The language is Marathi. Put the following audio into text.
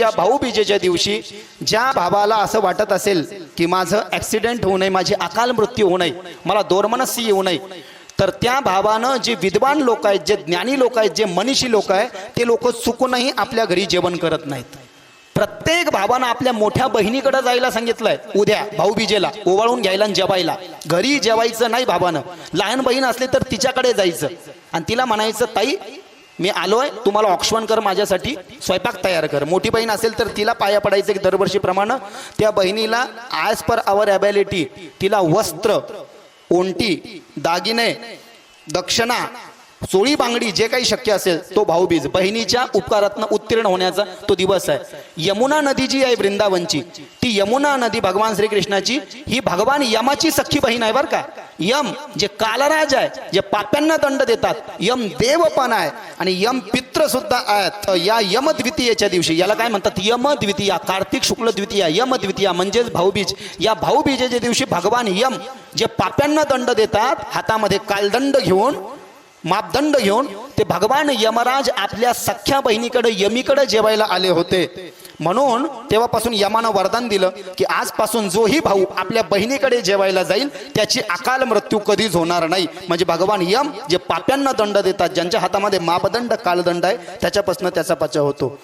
या भाऊबीजेच्या दिवशी ज्या भावाला असं वाटत असेल की माझं ऍक्सिडेंट होऊ नये माझी अकाल मृत्यू होऊ नये मला दोरमनस्सी येऊ नये तर त्या भावानं जे विद्वान लोक आहेत जे ज्ञानी लोक आहेत जे मनीषी लोक आहेत ते लोक चुकूनही आपल्या घरी जेवण करत नाहीत. प्रत्येक भावानं आपल्या मोठ्या बहिणीकडे जायला सांगितलंय उद्या भाऊबीजेला ओवाळून घ्यायला आणि जेवायला. घरी जेवायचं नाही भावानं. लहान बहीण असली तर तिच्याकडे जायचं. आणि तिला म्हणायचं ताई मी आलो आहे तुम्हाला ऑक्सवन कर माझ्यासाठी स्वयंपाक तयार कर. मोठी बहीण असेल तर तिला पाया पडायचं दरवर्षीप्रमाणे त्या बहिणीला ॲज पर आवर ॲबिलिटी तिला वस्त्र ओंटी दागिने दक्षिणा चोळी बांगडी जे काही शक्य असेल तो भाऊबीज. बहिणीच्या उपकारातनं उत्तीर्ण होण्याचा तो दिवस आहे. यमुना नदी जी आहे वृंदावनची. ती यमुना नदी भगवान श्रीकृष्णाची. ही भगवान यमाची सख्खी बहीण आहे बरं का. यम जे कालराज आहे जे पाप्यांना दंड देतात. यम देव पण आहे आणि यम पित्र सुद्धा आहेत या यमद्वितीयेच्या दिवशी याला काय म्हणतात? यम द्वितीया कार्तिक शुक्ल द्वितीया यम द्वितीया म्हणजेच भाऊबीज. या भाऊबीजेच्या दिवशी भगवान यम जे पाप्यांना दंड देतात हातामध्ये कालदंड घेऊन मापदंड घेऊन ते भगवान यमराज आपल्या सख्या बहिणीकडे यमीकडे जेवायला आले होते. म्हणून तेव्हापासून यमानं वरदान दिलं की आजपासून जोही भाऊ आपल्या बहिणीकडे जेवायला जाईल त्याची अकाल मृत्यू कधीच होणार नाही. म्हणजे भगवान यम जे पाप्यांना दंड देतात ज्यांच्या हातामध्ये मापदंड कालदंड आहे त्याच्यापासून त्याचा पचाव होतो.